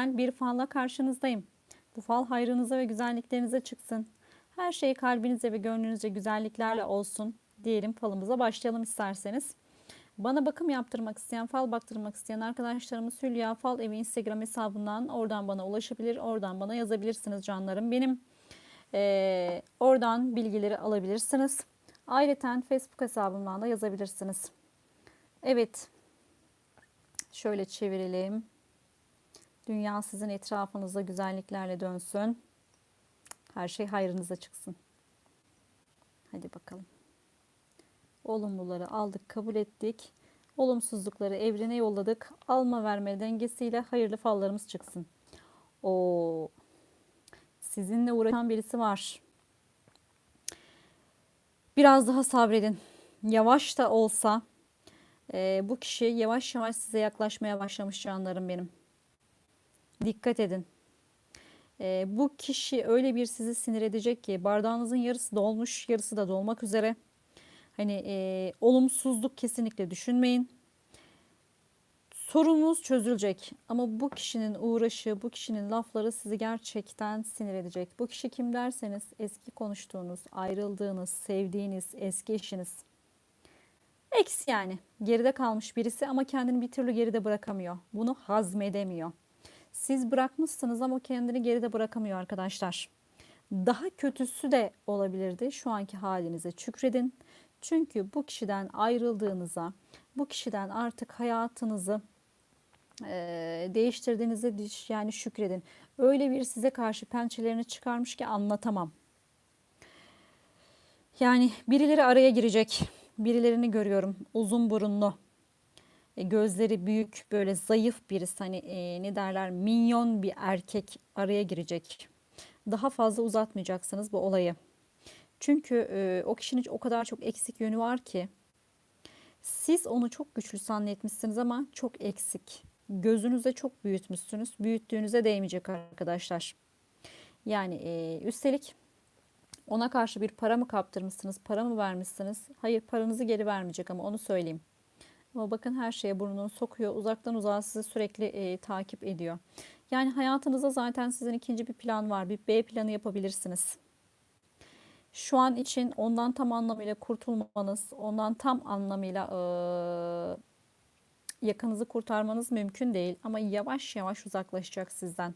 özel bir falla karşınızdayım. Bu fal hayrınıza ve güzelliklerinize çıksın. Her şey kalbinize ve gönlünüzce güzelliklerle olsun diyelim falımıza başlayalım isterseniz. Bana bakım yaptırmak isteyen, fal baktırmak isteyen arkadaşlarımız Hülya Fal Evi Instagram hesabından oradan bana ulaşabilir, oradan bana yazabilirsiniz canlarım. Benim eee, oradan bilgileri alabilirsiniz. Ayrıca Facebook hesabımdan da yazabilirsiniz. Evet, şöyle çevirelim. Dünya sizin etrafınızda güzelliklerle dönsün. Her şey hayrınıza çıksın. Hadi bakalım. Olumluları aldık, kabul ettik. Olumsuzlukları evrene yolladık. Alma verme dengesiyle hayırlı fallarımız çıksın. O sizinle uğraşan birisi var. Biraz daha sabredin. Yavaş da olsa e, bu kişi yavaş yavaş size yaklaşmaya başlamış canlarım benim. Dikkat edin. E, bu kişi öyle bir sizi sinir edecek ki bardağınızın yarısı dolmuş, yarısı da dolmak üzere. Hani e, olumsuzluk kesinlikle düşünmeyin. Sorununuz çözülecek ama bu kişinin uğraşı, bu kişinin lafları sizi gerçekten sinir edecek. Bu kişi kim derseniz eski konuştuğunuz, ayrıldığınız, sevdiğiniz eski eşiniz. Eks yani geride kalmış birisi ama kendini bir türlü geride bırakamıyor. Bunu hazmedemiyor. Siz bırakmışsınız ama kendini geride bırakamıyor arkadaşlar. Daha kötüsü de olabilirdi. Şu anki halinize şükredin. Çünkü bu kişiden ayrıldığınıza, bu kişiden artık hayatınızı e, değiştirdiğinize yani şükredin. Öyle bir size karşı pençelerini çıkarmış ki anlatamam. Yani birileri araya girecek. Birilerini görüyorum. Uzun burunlu. E, gözleri büyük, böyle zayıf birisi. Hani e, ne derler? Minyon bir erkek araya girecek. Daha fazla uzatmayacaksınız bu olayı. Çünkü e, o kişinin o kadar çok eksik yönü var ki siz onu çok güçlü zannetmişsiniz ama çok eksik. Gözünüzde çok büyütmüşsünüz. Büyüttüğünüze değmeyecek arkadaşlar. Yani e, üstelik ona karşı bir para mı kaptırmışsınız, para mı vermişsiniz? Hayır paranızı geri vermeyecek ama onu söyleyeyim. Ama bakın her şeye burnunu sokuyor. Uzaktan uzağa sizi sürekli e, takip ediyor. Yani hayatınızda zaten sizin ikinci bir plan var. Bir B planı yapabilirsiniz. Şu an için ondan tam anlamıyla kurtulmanız, ondan tam anlamıyla eee, yakınızı kurtarmanız mümkün değil. Ama yavaş yavaş uzaklaşacak sizden.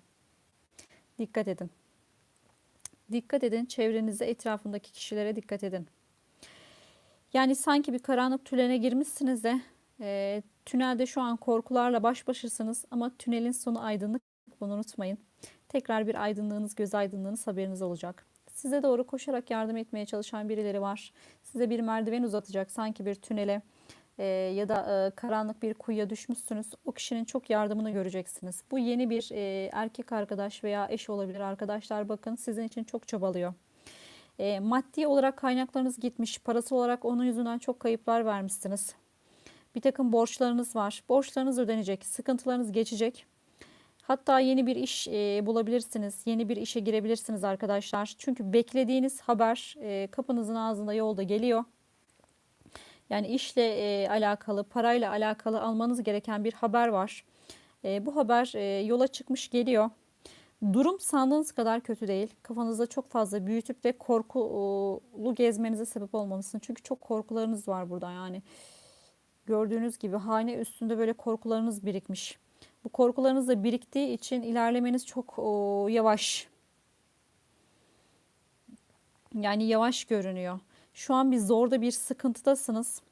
Dikkat edin. Dikkat edin. Çevrenize, etrafındaki kişilere dikkat edin. Yani sanki bir karanlık tünele girmişsiniz de eee, tünelde şu an korkularla baş başasınız ama tünelin sonu aydınlık. Bunu unutmayın. Tekrar bir aydınlığınız, göz aydınlığınız haberiniz olacak. Size doğru koşarak yardım etmeye çalışan birileri var. Size bir merdiven uzatacak sanki bir tünele e, ya da e, karanlık bir kuyuya düşmüşsünüz. O kişinin çok yardımını göreceksiniz. Bu yeni bir e, erkek arkadaş veya eş olabilir arkadaşlar. Bakın sizin için çok çabalıyor. E, maddi olarak kaynaklarınız gitmiş. Parası olarak onun yüzünden çok kayıplar vermişsiniz. Bir takım borçlarınız var. Borçlarınız ödenecek. Sıkıntılarınız geçecek. Hatta yeni bir iş e, bulabilirsiniz. Yeni bir işe girebilirsiniz arkadaşlar. Çünkü beklediğiniz haber e, kapınızın ağzında yolda geliyor. Yani işle e, alakalı, parayla alakalı almanız gereken bir haber var. Bu haber yola çıkmış geliyor. Durum sandığınız kadar kötü değil. Kafanızda çok fazla büyütüp ve korkulu gezmenize sebep olmamışsın. Çünkü çok korkularınız var burada yani. Gördüğünüz gibi hane üstünde böyle korkularınız birikmiş. Bu korkularınız da biriktiği için ilerlemeniz çok o, yavaş. Yani yavaş görünüyor. Şu an bir zorda bir sıkıntıdasınız.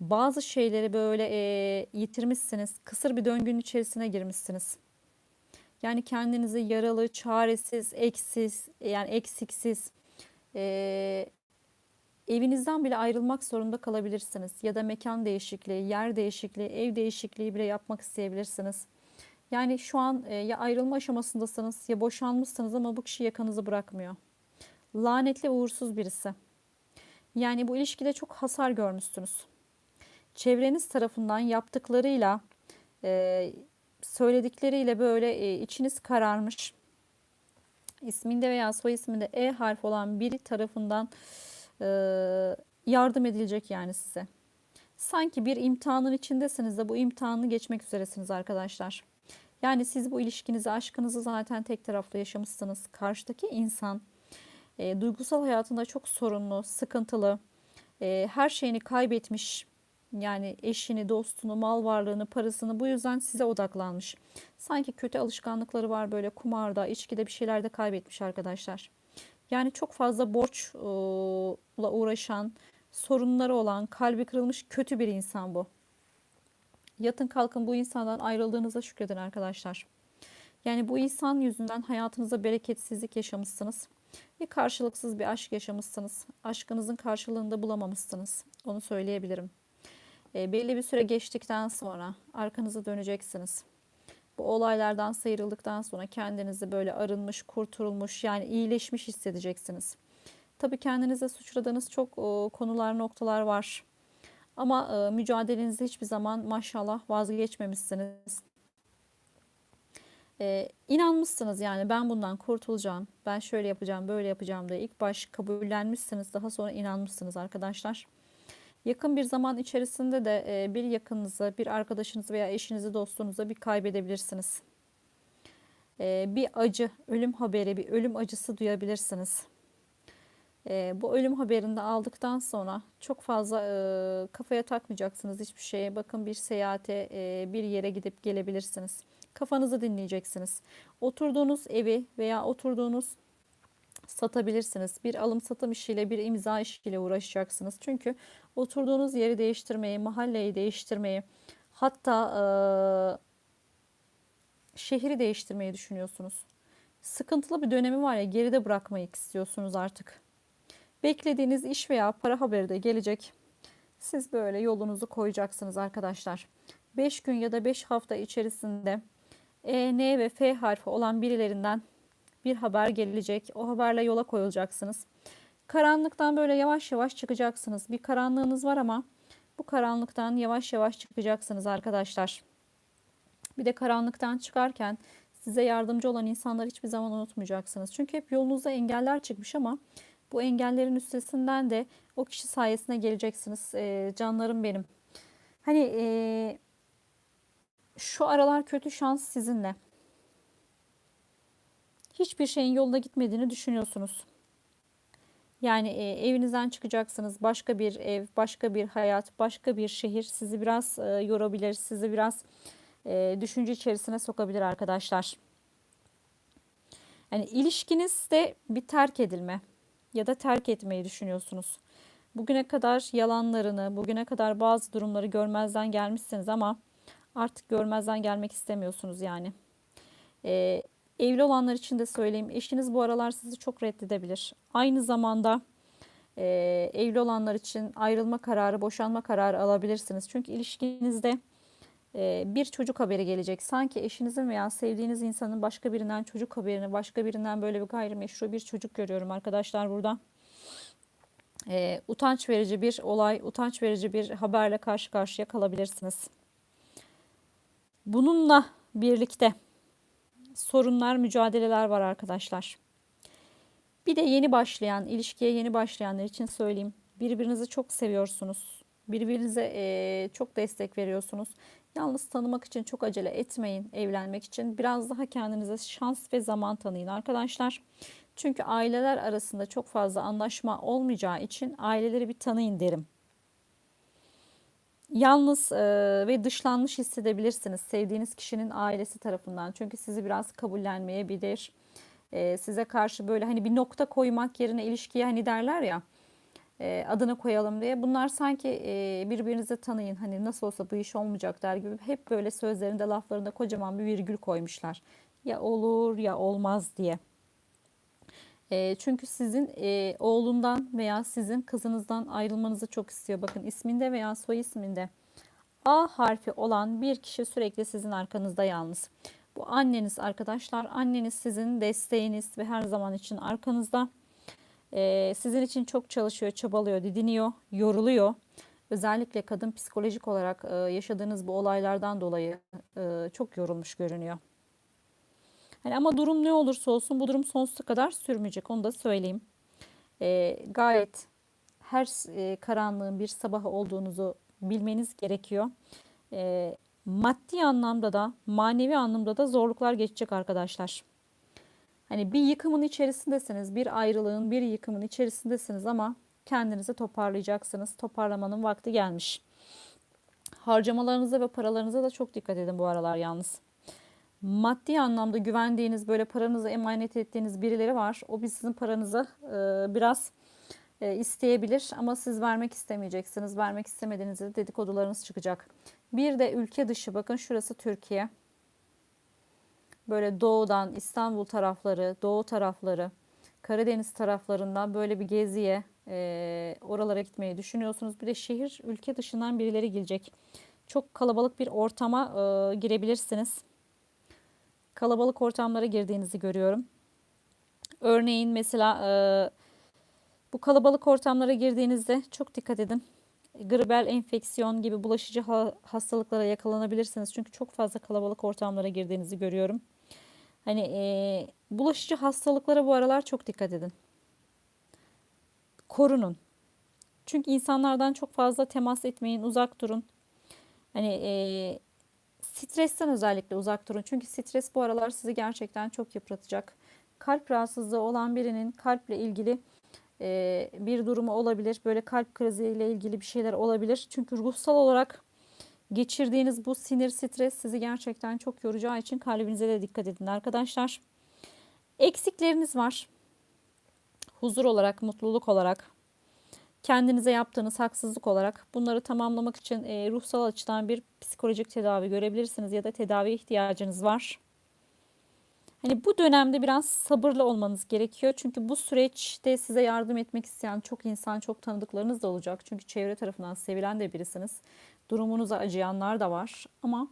Bazı şeyleri böyle e, yitirmişsiniz. Kısır bir döngünün içerisine girmişsiniz. Yani kendinizi yaralı, çaresiz, eksiz, yani eksiksiz, e, evinizden bile ayrılmak zorunda kalabilirsiniz. Ya da mekan değişikliği, yer değişikliği, ev değişikliği bile yapmak isteyebilirsiniz. Yani şu an e, ya ayrılma aşamasındasınız ya boşanmışsınız ama bu kişi yakanızı bırakmıyor. Lanetli uğursuz birisi. Yani bu ilişkide çok hasar görmüşsünüz. Çevreniz tarafından yaptıklarıyla, e, söyledikleriyle böyle e, içiniz kararmış. İsminde veya soy isminde E harfi olan biri tarafından yardım edilecek yani size. Sanki bir imtihanın içindesiniz de bu imtihanı geçmek üzeresiniz arkadaşlar. Yani siz bu ilişkinizi, aşkınızı zaten tek taraflı yaşamışsınız. Karşıdaki insan e, duygusal hayatında çok sorunlu, sıkıntılı, e, her şeyini kaybetmiş. Yani eşini, dostunu, mal varlığını, parasını bu yüzden size odaklanmış. Sanki kötü alışkanlıkları var böyle kumarda, içkide bir şeylerde kaybetmiş arkadaşlar. Yani çok fazla borçla uğraşan, sorunları olan, kalbi kırılmış kötü bir insan bu. Yatın kalkın bu insandan ayrıldığınıza şükredin arkadaşlar. Yani bu insan yüzünden hayatınıza bereketsizlik yaşamışsınız. Ve karşılıksız bir aşk yaşamışsınız. Aşkınızın karşılığını da bulamamışsınız. Onu söyleyebilirim. E, belli bir süre geçtikten sonra arkanızı döneceksiniz. Bu olaylardan sıyrıldıktan sonra kendinizi böyle arınmış, kurtulmuş yani iyileşmiş hissedeceksiniz. Tabii kendinize suçladığınız çok e, konular, noktalar var. Ama e, mücadelenizde hiçbir zaman maşallah vazgeçmemişsiniz. E, inanmışsınız yani ben bundan kurtulacağım, ben şöyle yapacağım, böyle yapacağım diye ilk baş kabullenmişsiniz, daha sonra inanmışsınız arkadaşlar. Yakın bir zaman içerisinde de e, bir yakınınızı, bir arkadaşınızı veya eşinizi, dostunuzu bir kaybedebilirsiniz. E, bir acı, ölüm haberi, bir ölüm acısı duyabilirsiniz. E, bu ölüm haberini de aldıktan sonra çok fazla kafaya takmayacaksınız hiçbir şeye. Bakın bir seyahate, bir yere gidip gelebilirsiniz. Kafanızı dinleyeceksiniz. Oturduğunuz evi veya oturduğunuz satabilirsiniz. Bir alım satım işiyle bir imza işiyle uğraşacaksınız. Çünkü oturduğunuz yeri değiştirmeyi, mahalleyi değiştirmeyi hatta e, şehri değiştirmeyi düşünüyorsunuz. Sıkıntılı bir dönemi var ya geride bırakmayı istiyorsunuz artık. Beklediğiniz iş veya para haberi de gelecek. Siz böyle yolunuzu koyacaksınız arkadaşlar. 5 gün ya da 5 hafta içerisinde E, N ve F harfi olan birilerinden bir haber gelecek. O haberle yola koyulacaksınız. Karanlıktan böyle yavaş yavaş çıkacaksınız. Bir karanlığınız var ama bu karanlıktan yavaş yavaş çıkacaksınız arkadaşlar. Bir de karanlıktan çıkarken size yardımcı olan insanları hiçbir zaman unutmayacaksınız. Çünkü hep yolunuzda engeller çıkmış ama bu engellerin üstesinden de o kişi sayesinde geleceksiniz. E, canlarım benim. Hani e, şu aralar kötü şans sizinle hiçbir şeyin yolunda gitmediğini düşünüyorsunuz. Yani e, evinizden çıkacaksınız. Başka bir ev, başka bir hayat, başka bir şehir sizi biraz e, yorabilir, sizi biraz e, düşünce içerisine sokabilir arkadaşlar. Yani ilişkinizde bir terk edilme ya da terk etmeyi düşünüyorsunuz. Bugüne kadar yalanlarını, bugüne kadar bazı durumları görmezden gelmişsiniz ama artık görmezden gelmek istemiyorsunuz yani. E, Evli olanlar için de söyleyeyim. Eşiniz bu aralar sizi çok reddedebilir. Aynı zamanda e, evli olanlar için ayrılma kararı, boşanma kararı alabilirsiniz. Çünkü ilişkinizde bir çocuk haberi gelecek. Sanki eşinizin veya sevdiğiniz insanın başka birinden çocuk haberini, başka birinden böyle bir gayrimeşru bir çocuk görüyorum arkadaşlar burada. E, utanç verici bir olay, utanç verici bir haberle karşı karşıya kalabilirsiniz. Bununla birlikte sorunlar, mücadeleler var arkadaşlar. Bir de yeni başlayan, ilişkiye yeni başlayanlar için söyleyeyim. Birbirinizi çok seviyorsunuz. Birbirinize e, çok destek veriyorsunuz. Yalnız tanımak için çok acele etmeyin evlenmek için. Biraz daha kendinize şans ve zaman tanıyın arkadaşlar. Çünkü aileler arasında çok fazla anlaşma olmayacağı için aileleri bir tanıyın derim yalnız e, ve dışlanmış hissedebilirsiniz sevdiğiniz kişinin ailesi tarafından. Çünkü sizi biraz kabullenmeyebilir. E, size karşı böyle hani bir nokta koymak yerine ilişkiye hani derler ya e, adını koyalım diye. Bunlar sanki e, birbirinizi tanıyın hani nasıl olsa bu iş olmayacak der gibi hep böyle sözlerinde laflarında kocaman bir virgül koymuşlar. Ya olur ya olmaz diye. E, çünkü sizin e, oğlundan veya sizin kızınızdan ayrılmanızı çok istiyor. Bakın isminde veya soy isminde A harfi olan bir kişi sürekli sizin arkanızda yalnız. Bu anneniz arkadaşlar. Anneniz sizin desteğiniz ve her zaman için arkanızda. E, sizin için çok çalışıyor, çabalıyor, didiniyor, yoruluyor. Özellikle kadın psikolojik olarak e, yaşadığınız bu olaylardan dolayı e, çok yorulmuş görünüyor. Yani ama durum ne olursa olsun bu durum sonsuza kadar sürmeyecek onu da söyleyeyim. E, gayet her e, karanlığın bir sabah olduğunuzu bilmeniz gerekiyor. E, Maddi anlamda da manevi anlamda da zorluklar geçecek arkadaşlar. Hani bir yıkımın içerisindesiniz, bir ayrılığın, bir yıkımın içerisindesiniz ama kendinizi toparlayacaksınız. Toparlamanın vakti gelmiş. Harcamalarınıza ve paralarınıza da çok dikkat edin bu aralar yalnız. Maddi anlamda güvendiğiniz, böyle paranızı emanet ettiğiniz birileri var. O bir sizin paranızı e, biraz e, isteyebilir ama siz vermek istemeyeceksiniz. Vermek istemediğinizde dedikodularınız çıkacak. Bir de ülke dışı bakın şurası Türkiye. Böyle doğudan İstanbul tarafları, doğu tarafları, Karadeniz taraflarından böyle bir geziye e, oralara gitmeyi düşünüyorsunuz. Bir de şehir ülke dışından birileri gelecek. Çok kalabalık bir ortama e, girebilirsiniz. Kalabalık ortamlara girdiğinizi görüyorum. Örneğin mesela e, bu kalabalık ortamlara girdiğinizde çok dikkat edin. Gribel enfeksiyon gibi bulaşıcı hastalıklara yakalanabilirsiniz. Çünkü çok fazla kalabalık ortamlara girdiğinizi görüyorum. Hani e, bulaşıcı hastalıklara bu aralar çok dikkat edin. Korunun. Çünkü insanlardan çok fazla temas etmeyin, uzak durun. Hani e, stresten özellikle uzak durun. Çünkü stres bu aralar sizi gerçekten çok yıpratacak. Kalp rahatsızlığı olan birinin kalple ilgili e, bir durumu olabilir. Böyle kalp kriziyle ilgili bir şeyler olabilir. Çünkü ruhsal olarak geçirdiğiniz bu sinir stres sizi gerçekten çok yoracağı için kalbinize de dikkat edin arkadaşlar. Eksikleriniz var. Huzur olarak, mutluluk olarak, kendinize yaptığınız haksızlık olarak bunları tamamlamak için e, ruhsal açıdan bir psikolojik tedavi görebilirsiniz ya da tedavi ihtiyacınız var. Hani bu dönemde biraz sabırlı olmanız gerekiyor. Çünkü bu süreçte size yardım etmek isteyen çok insan, çok tanıdıklarınız da olacak. Çünkü çevre tarafından sevilen de birisiniz. Durumunuza acıyanlar da var. Ama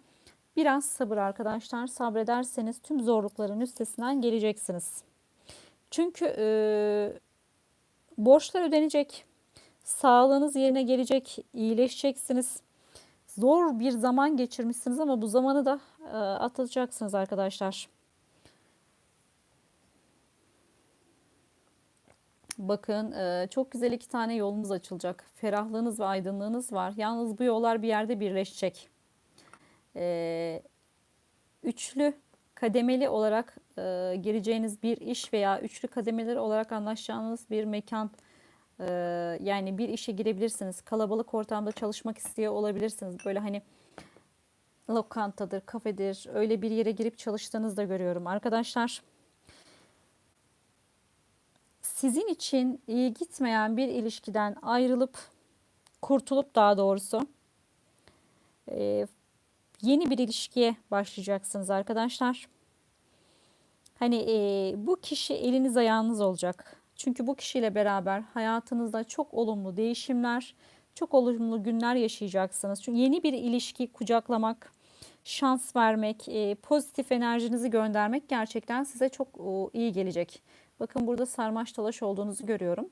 biraz sabır arkadaşlar. Sabrederseniz tüm zorlukların üstesinden geleceksiniz. Çünkü e, borçlar ödenecek. Sağlığınız yerine gelecek. iyileşeceksiniz. Zor bir zaman geçirmişsiniz ama bu zamanı da e, atlatacaksınız arkadaşlar. Bakın e, çok güzel iki tane yolunuz açılacak. Ferahlığınız ve aydınlığınız var. Yalnız bu yollar bir yerde birleşecek. E, üçlü kademeli olarak e, gireceğiniz bir iş veya üçlü kademeleri olarak anlaşacağınız bir mekan yani bir işe girebilirsiniz. Kalabalık ortamda çalışmak istiyor olabilirsiniz. Böyle hani lokantadır, kafedir öyle bir yere girip çalıştığınızı da görüyorum arkadaşlar sizin için iyi gitmeyen bir ilişkiden ayrılıp kurtulup daha doğrusu e, yeni bir ilişkiye başlayacaksınız arkadaşlar. Hani e, bu kişi eliniz ayağınız olacak. Çünkü bu kişiyle beraber hayatınızda çok olumlu değişimler, çok olumlu günler yaşayacaksınız. Çünkü yeni bir ilişki kucaklamak, şans vermek, e, pozitif enerjinizi göndermek gerçekten size çok o, iyi gelecek. Bakın burada sarmaş dolaş olduğunuzu görüyorum.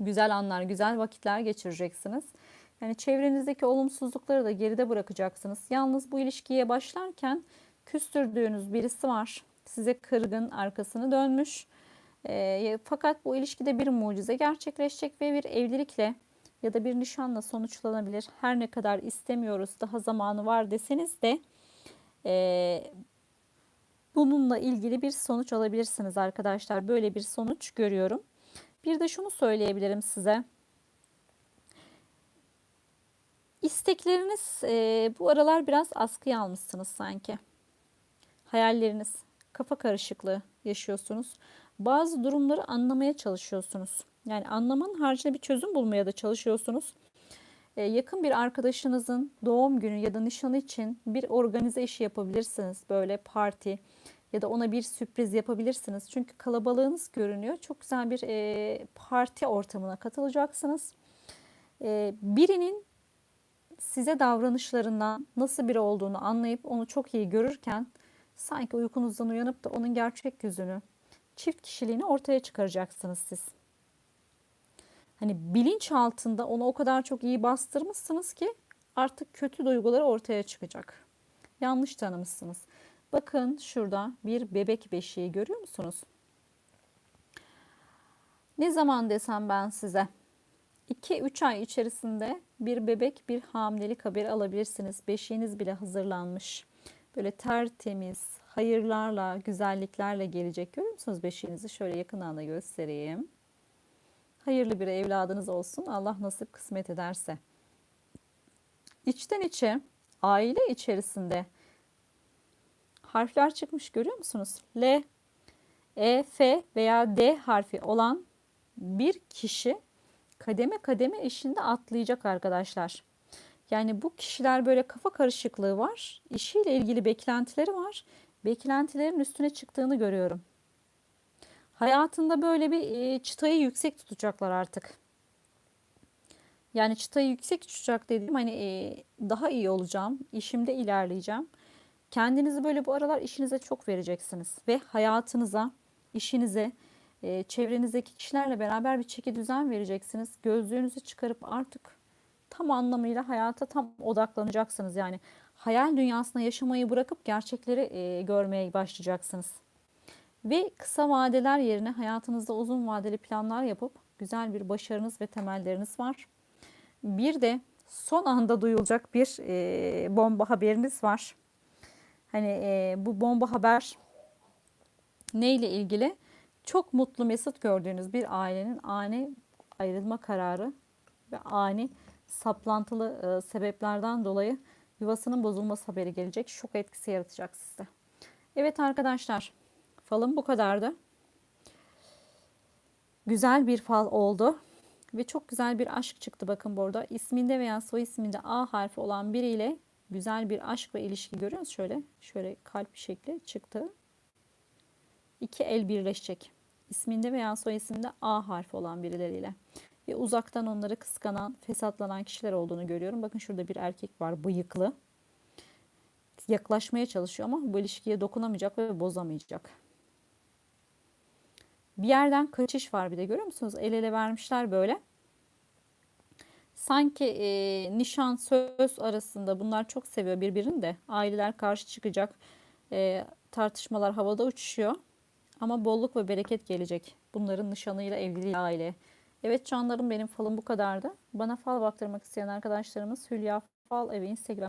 Güzel anlar, güzel vakitler geçireceksiniz. Yani çevrenizdeki olumsuzlukları da geride bırakacaksınız. Yalnız bu ilişkiye başlarken küstürdüğünüz birisi var. Size kırgın, arkasını dönmüş. E, fakat bu ilişkide bir mucize gerçekleşecek ve bir evlilikle ya da bir nişanla sonuçlanabilir. Her ne kadar istemiyoruz, daha zamanı var deseniz de e, bununla ilgili bir sonuç alabilirsiniz arkadaşlar. Böyle bir sonuç görüyorum. Bir de şunu söyleyebilirim size. İstekleriniz e, bu aralar biraz askıya almışsınız sanki. Hayalleriniz, kafa karışıklığı yaşıyorsunuz. Bazı durumları anlamaya çalışıyorsunuz. Yani anlamanın haricinde bir çözüm bulmaya da çalışıyorsunuz. Ee, yakın bir arkadaşınızın doğum günü ya da nişanı için bir organize işi yapabilirsiniz. Böyle parti ya da ona bir sürpriz yapabilirsiniz. Çünkü kalabalığınız görünüyor. Çok güzel bir e, parti ortamına katılacaksınız. E, birinin size davranışlarından nasıl biri olduğunu anlayıp onu çok iyi görürken sanki uykunuzdan uyanıp da onun gerçek yüzünü, çift kişiliğini ortaya çıkaracaksınız siz. Hani bilinç altında onu o kadar çok iyi bastırmışsınız ki artık kötü duyguları ortaya çıkacak. Yanlış tanımışsınız. Bakın şurada bir bebek beşiği görüyor musunuz? Ne zaman desem ben size 2-3 ay içerisinde bir bebek, bir hamilelik haberi alabilirsiniz. Beşiğiniz bile hazırlanmış. Böyle tertemiz, hayırlarla, güzelliklerle gelecek. Görüyor musunuz beşiğinizi? Şöyle yakından da göstereyim. Hayırlı bir evladınız olsun. Allah nasip kısmet ederse. İçten içe aile içerisinde harfler çıkmış görüyor musunuz? L, E, F veya D harfi olan bir kişi kademe kademe işinde atlayacak arkadaşlar. Yani bu kişiler böyle kafa karışıklığı var. İşiyle ilgili beklentileri var. Beklentilerin üstüne çıktığını görüyorum. Hayatında böyle bir çıtayı yüksek tutacaklar artık. Yani çıtayı yüksek tutacak dediğim hani daha iyi olacağım, işimde ilerleyeceğim. Kendinizi böyle bu aralar işinize çok vereceksiniz ve hayatınıza, işinize, çevrenizdeki kişilerle beraber bir çeki düzen vereceksiniz. Gözlüğünüzü çıkarıp artık tam anlamıyla hayata tam odaklanacaksınız. Yani hayal dünyasında yaşamayı bırakıp gerçekleri görmeye başlayacaksınız. Ve kısa vadeler yerine hayatınızda uzun vadeli planlar yapıp güzel bir başarınız ve temelleriniz var. Bir de son anda duyulacak bir e, bomba haberiniz var. Hani e, bu bomba haber neyle ilgili? Çok mutlu mesut gördüğünüz bir ailenin ani ayrılma kararı ve ani saplantılı e, sebeplerden dolayı yuvasının bozulması haberi gelecek. Şok etkisi yaratacak sizde. Evet arkadaşlar falım bu kadardı. Güzel bir fal oldu. Ve çok güzel bir aşk çıktı bakın burada. İsminde veya soy isminde A harfi olan biriyle güzel bir aşk ve ilişki görüyoruz. Şöyle şöyle kalp şekli çıktı. İki el birleşecek. İsminde veya soy isimde A harfi olan birileriyle. Ve uzaktan onları kıskanan, fesatlanan kişiler olduğunu görüyorum. Bakın şurada bir erkek var bıyıklı. Yaklaşmaya çalışıyor ama bu ilişkiye dokunamayacak ve bozamayacak. Bir yerden kaçış var bir de görüyor musunuz? El ele vermişler böyle. Sanki e, nişan söz arasında bunlar çok seviyor birbirini de. Aileler karşı çıkacak. E, tartışmalar havada uçuşuyor. Ama bolluk ve bereket gelecek. Bunların nişanıyla evliliği aile. Evet canlarım benim falım bu kadardı. Bana fal baktırmak isteyen arkadaşlarımız Hülya Fal evi Instagram